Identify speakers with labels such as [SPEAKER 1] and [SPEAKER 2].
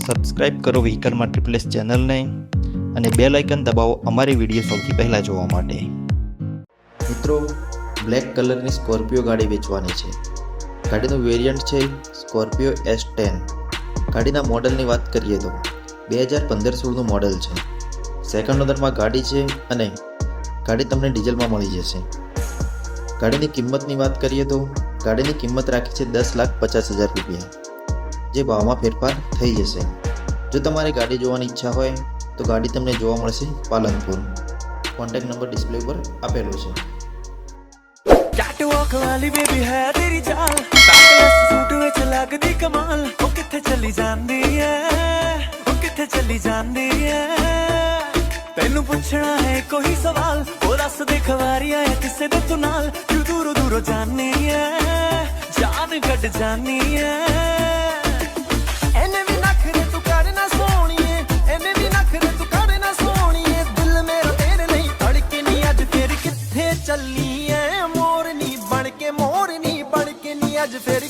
[SPEAKER 1] Subscribe કરો વ્હીકલમાં ટ્રિપલેસ ચેનલને અને બેલ આઇકન દબાવો અમારી વીડિયો સૌથી પહેલાં જોવા માટે. મિત્રો બ્લેક કલરની સ્કોર્પિયો ગાડી વેચવાની છે. ગાડીનું વેરિયન્ટ છે સ્કોર્પિયો એસ ટેન ગાડીના મોડલની વાત કરીએ તો બે હજાર પંદર સોળનું મોડલ છે. સેકન્ડ ઓનરમાં ગાડી છે અને ગાડી તમને ડીઝલમાં મળી જશે. ગાડીની કિંમતની વાત કરીએ તો ગાડીની કિંમત રાખી છે દસ લાખ પચાસ હજાર રૂપિયા. જે ભાવમાં ફેરફાર થઈ જશે જો તમારે ગાડી જોવાની ઈચ્છા હોય તો ગાડી તમને જોવા મળશે પાલનપુર કોન્ટેક્ટ નંબર ડિસ્પ્લે ઉપર આપેલો છે
[SPEAKER 2] ਕੈਟਵਾਕ ਵਾਲੀ ਬੇਬੀ ਹੈ ਤੇਰੀ ਚਾਲ ਟਾਕਲੈਸ ਸੂਟ ਵਿੱਚ ਲੱਗਦੀ ਕਮਾਲ ਉਹ ਕਿੱਥੇ ਚੱਲੀ ਜਾਂਦੀ ਐ ਉਹ ਕਿੱਥੇ ਚੱਲੀ ਜਾਂਦੀ ਐ ਤੈਨੂੰ ਪੁੱਛਣਾ ਹੈ ਕੋਈ ਸਵਾਲ ਉਹ ਦੱਸ ਦੇ ਖਵਾਰੀ ਆਇਆ ਕਿਸੇ ਦੇ ਤੂੰ ਨਾਲ ਤੂੰ ਦੂਰੋਂ ਦੂਰੋਂ ਜਾਣੀ ਐ ਜਾਨ ਕੱਢ ਜਾਣੀ ਐ ਚੱਲੀ ਐ ਮੋਰਨੀ ਬਣ ਕੇ ਮੋਰਨੀ ਬਣ ਕੇ ਨਹੀਂ ਅੱਜ ਫੇਰ